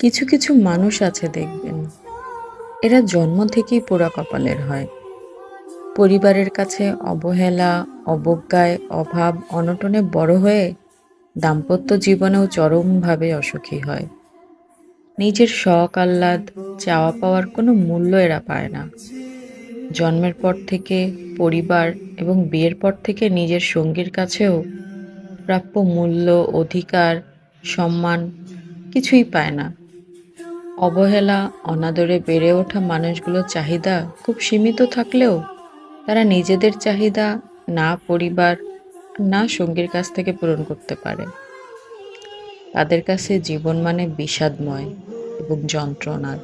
কিছু কিছু মানুষ আছে দেখবেন। এরা জন্ম থেকেই পোড়া কপালের হয়। পরিবারের কাছে অবহেলা, অবজ্ঞায়, অভাব, অনটনে বড় হয়ে দাম্পত্য জীবনেও চরমভাবে অসুখী হয়। নিজের শখ, আহ্লাদ, চাওয়া পাওয়ার কোনো মূল্য এরা পায় না। জন্মের পর থেকে পরিবার এবং বিয়ের পর থেকে নিজের সঙ্গীর কাছেও প্রাপ্য মূল্য, অধিকার, সম্মান কিছুই পায় না। অবহেলা, অনাদরে বেড়ে ওঠা মানুষগুলোর চাহিদা খুব সীমিত থাকলেও তারা নিজেদের চাহিদা না পরিবার, না সঙ্গীর কাছ থেকে পূরণ করতে পারে। তাদের কাছে জীবন মানে বিষাদময় এবং যন্ত্রণার।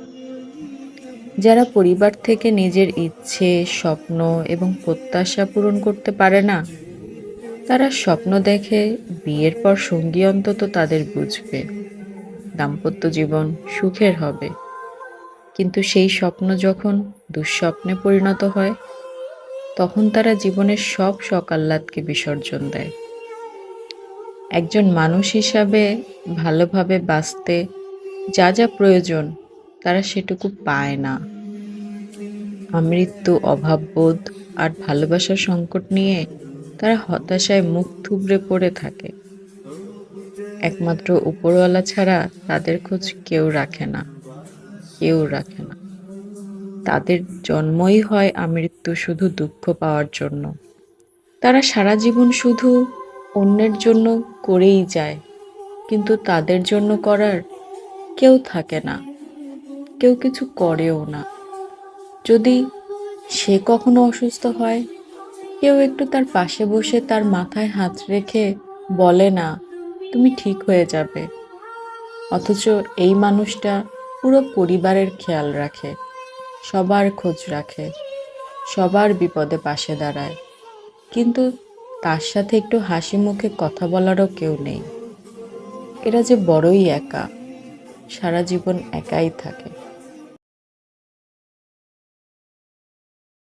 যারা পরিবার থেকে নিজের ইচ্ছে, স্বপ্ন এবং প্রত্যাশা পূরণ করতে পারে না, তারা স্বপ্ন দেখে বিয়ের পর সঙ্গী অন্তত তাদের বুঝবে। দাম্পত্য জীবন সুখের হবে। কিন্তু সেই স্বপ্ন যখন দুঃস্বপ্নে পরিণত হয়, তখন তারা জীবনের সব সকাল্লাদকে বিসর্জন দেয়। একজন মানুষ হিসাবে ভালোভাবে বাঁচতে যা যা প্রয়োজন, তারা সেটুকু পায় না। আমৃত্যু, অভাববোধ আর ভালোবাসার সংকট নিয়ে তারা হতাশায় মুখ থুবড়ে পড়ে থাকে। একমাত্র উপরওয়ালা ছাড়া তাদের খোঁজ কেউ রাখে না, কেউ রাখে না। তাদের জন্মই হয় আমৃত্যু শুধু দুঃখ পাওয়ার জন্য। তারা সারা জীবন শুধু অন্যের জন্য করেই যায়, কিন্তু তাদের জন্য করার কেউ থাকে না, কেউ কিছু করেও না। যদি সে কখনো অসুস্থ হয়, কেউ একটু তার পাশে বসে তার মাথায় হাত রেখে বলে না তুমি ঠিক হয়ে যাবে। অথচ এই মানুষটা পুরো পরিবারের খেয়াল রাখে, সবার খোঁজ রাখে, সবার বিপদে পাশে দাঁড়ায়। কিন্তু তার সাথে একটু হাসি মুখে কথা বলারও কেউ নেই। এরা যে বড়ই একা, সারা জীবন একাই থাকে।